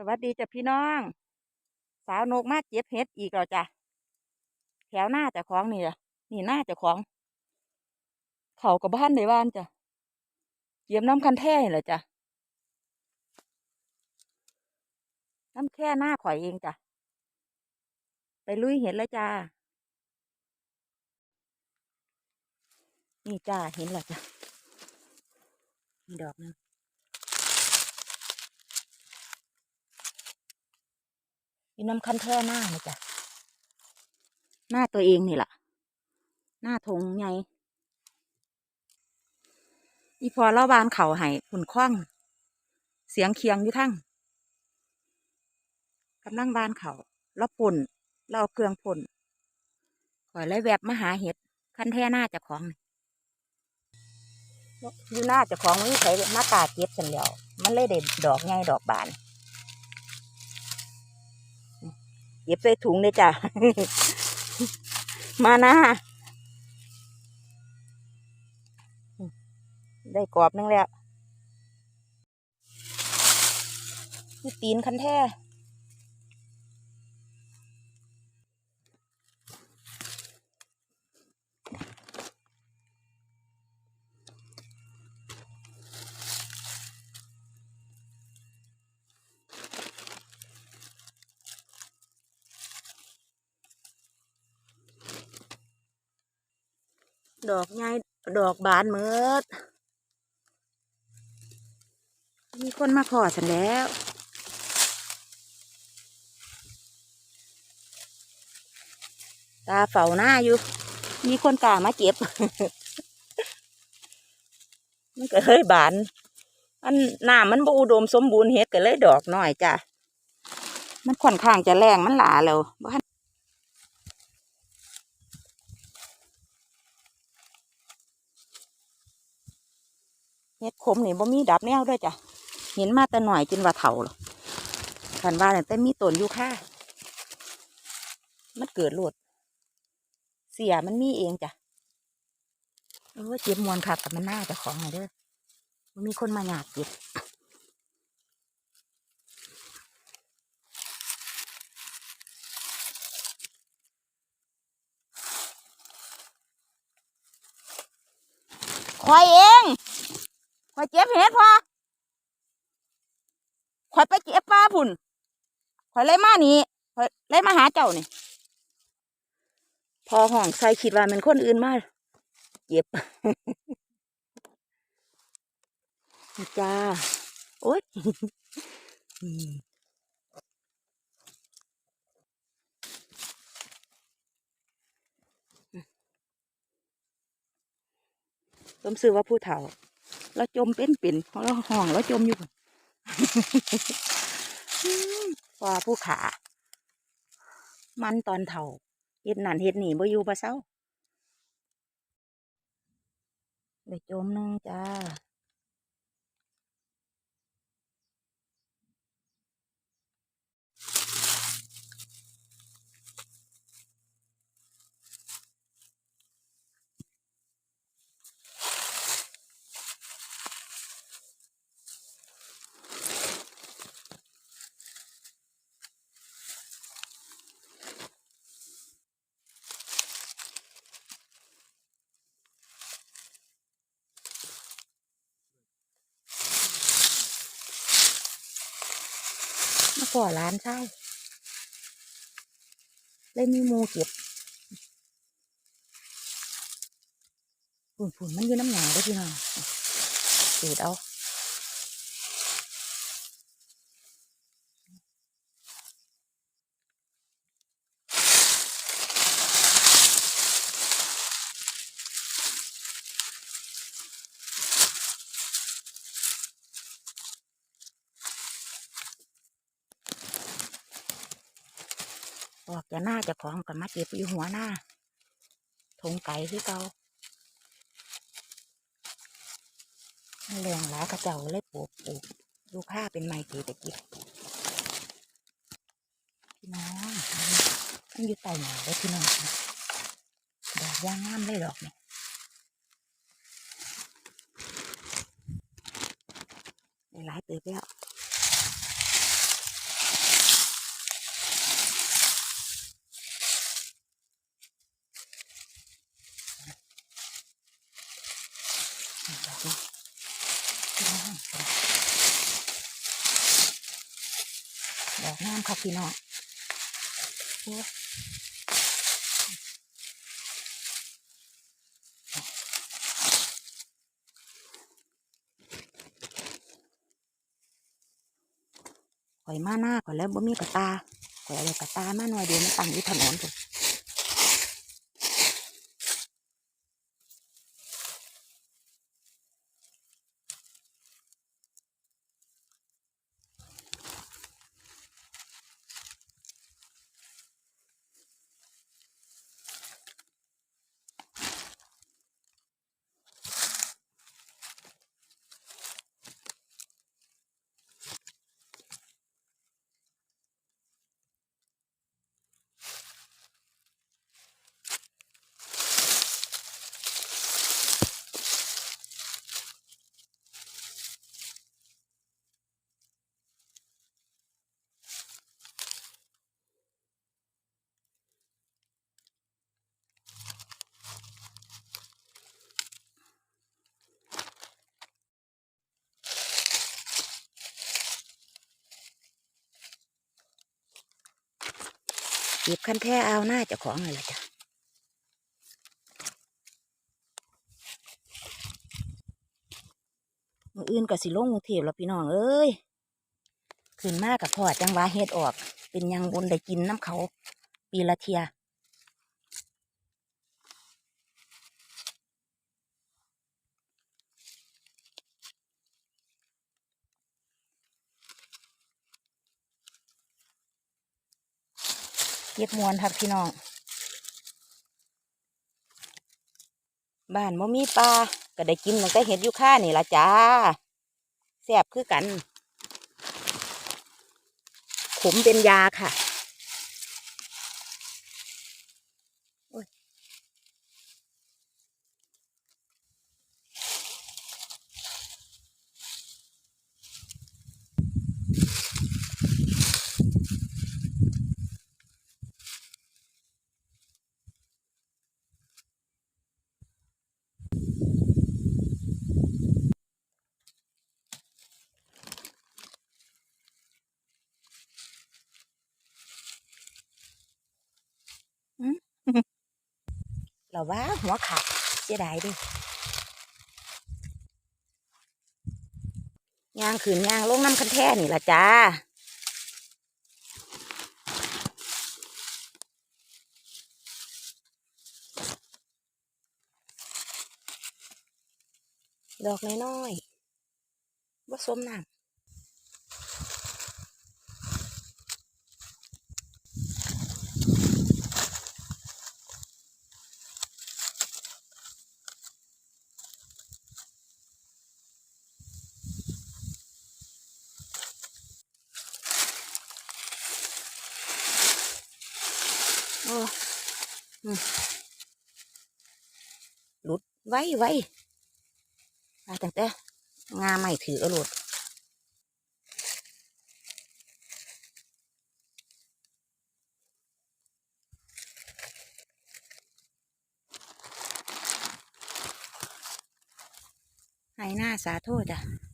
สวัสดีจ้ะพี่น้อง สาวนกมาเก็บเห็ดอีกแล้วจ้ะแถวหน้าเจ้าของนี่จ้ะนี่หน้าเจ้าของ เขากับบ้านในบ้านจ้ะเก็บน้ำคันแท่นี่แหละจ้ะน้ำแค่หน้าข่อยเองจ้ะไปลุยเห็ดแล้วจ้านี่จ้าเห็นแล้วจ้ะมีดอกหนึง อยู่น้ำคันแท่หน้านี่จ้ะหน้าตัวเองนี่แหละหน้าทงไงอีพอเล่าบานเขาให้หุ่นคว้างเสียงเคียงอยู่ทั้งกำลังบานเขาแล้วป่นเราเอาเครื่องป่นขอยเลยแวบมาหาเห็ดคันแท่หน้าเจะของนี่อยู่หน้าเจะของมันใส่มากาเก็บฉันแล้วมันเลยเด็ดดอกไงดอกบาน เก็บใส่ถุงเลยจ้ะ มานะได้กรอบนึงแล้วตีนคันแท้ ดอกไงดอกบานเมิด มีคนมาขอฉันแล้วตาเฝ้าหน้าอยู่ มีคนกล้ามาเก็บ มันก็เลยบาน อันน้ำมันบอุดมสมบูรณ์เฮ็ดก็เลยดอกน้อยจ้ะ มันค่อนข้างจะแรงมันหลาแล้วบ้าน เฮ็ดขมนี่บ่มีดับแนวด้วยจ้ะเห็นมาแต่หน่อยจนว่าเถ่าหรอคันว่าเนี่ยแต่มีต้นอยู่ค่ะมันเกิดโลดเสียมันมีเองจ้ะเออเจ็บมวนค่ะแต่มันน่าจะของไงเด้อมันมีคนมาหยาดเก็บคอยเอง คอยเจ็บเห็ดพอข่อยไปเก็บปลาพุ่นข่อยเลยมานี่ข่อยเลยมาหาเจ้านี่พอห้องใส่คิดว่ามันคนอื่นมาเก็บจ้าโอ้ยต้มซื้อว่าผู้เฒ่า แล้วจมเป็นเป็นเพราะเราห่องแล้วจมอยู่พุ่นว่าผู้ขา มันตอนเถ่าเห็ดนั่นเห็ดหนีบ่อยู่บ่เซาเดี๋ยวจมนึงจ้า มาก่อร้านใช่เลยมีมูเก็บฝุ่นฝุ่นมันยืนน้ำหนาได้อพี่น้องสูดเอา ออกจากหน้าเจะของกับมาเก็บอยู่หัวหน้าทงไก่ที่เกาแรงหลากระเจ้าเลยปลูกปลูกดูค่าเป็นไม้เกตะกิบพี่น้องมันอยู่ใต้หนาได้อพี่น้องดอกย่างงามเลยดอกเนี่ได้หลายเติบแล้ว ด อกงามค่ะพี่น้องข่อยมาหน้าก่อนแล้วบ่มีกระตาข่อยเอากระตามาหน่อยเดียวมันตั้งอยู่ถนนพุ่นเก็บคันแท้เอาหน้าเจ้าของเลยละจ้ะมืออื่นกับสิลงกรุงเทพแล้วพี่น้องเอ้ยขึ้นมากกับพ่อจังหวะเฮ็ดออก เป็นยังบนได้กินน้ำเขา ปีละเทีย ก็บมวนครับพี่น้อง บ้านบ่มีปลาก็ได้กินมันก็เห็ดอยู่ค่านี่ละจ้าแสบคือกัน ขมเป็นยาค่ะ เราว่าหัวขาดเสียดายดิย่างขืนย่างลงน้ำคันแท่นี่ละจ้าดอกน้อยๆว่าสมน้ำ หลุดไว้ไว้มาตั้งแต่งาไม่ถือเอาหลุดให้หน้าสาโทษจ้ะ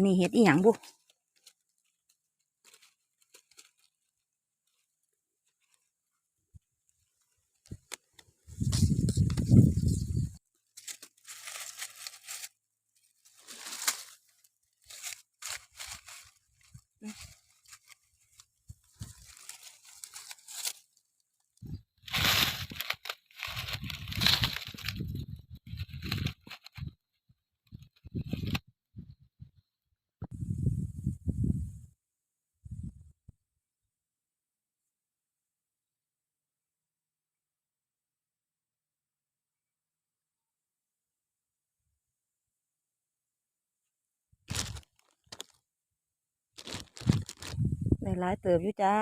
อันนี้เห็ดอีหยังบุ ได้หลายเติบอยู่จ้า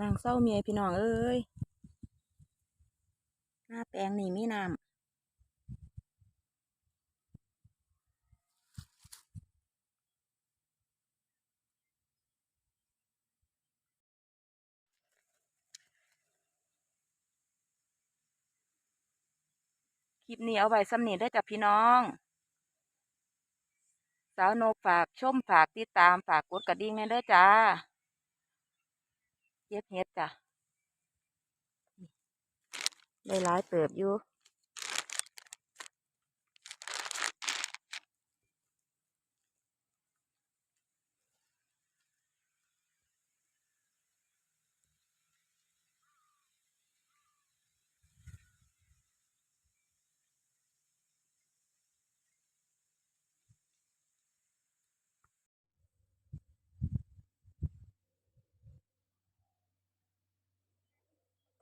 นางเศร้าเมียพี่น้องเอ้ย หน้าแปลงนี่มีน้ำ คลิปนี้เอาไว้สำนีได้จากพี่น้อง สาวนกฝากชมฝากติดตามฝากกดกระดิ่งให้เด้จ้าเย็ดเฮ็ดจ้ะได้ร้ายเติบอยู่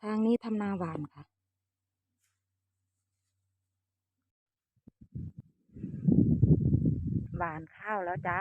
ทางนี้ทำนาหวานค่ะ หวานข้าวแล้วจ้า